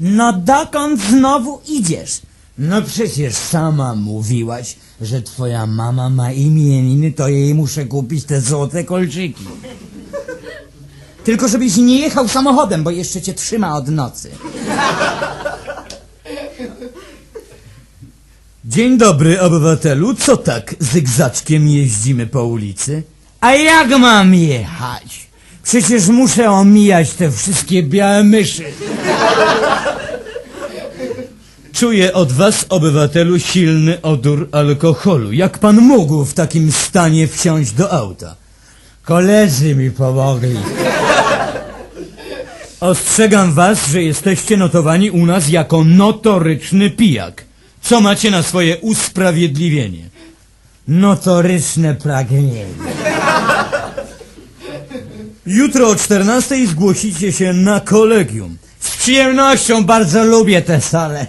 No dokąd znowu idziesz? No przecież sama mówiłaś, że twoja mama ma imieniny, to jej muszę kupić te złote kolczyki. Tylko żebyś nie jechał samochodem, bo jeszcze cię trzyma od nocy. Dzień dobry, obywatelu. Co tak zygzaczkiem jeździmy po ulicy? A jak mam jechać? Przecież muszę omijać te wszystkie białe myszy. Czuję od was, obywatelu, silny odór alkoholu. Jak pan mógł w takim stanie wsiąść do auta? Koledzy mi pomogli. Ostrzegam was, że jesteście notowani u nas jako notoryczny pijak. Co macie na swoje usprawiedliwienie? Notoryczne pragnienie. Jutro o 14 zgłosicie się na kolegium przyjemnością bardzo lubię tę salę.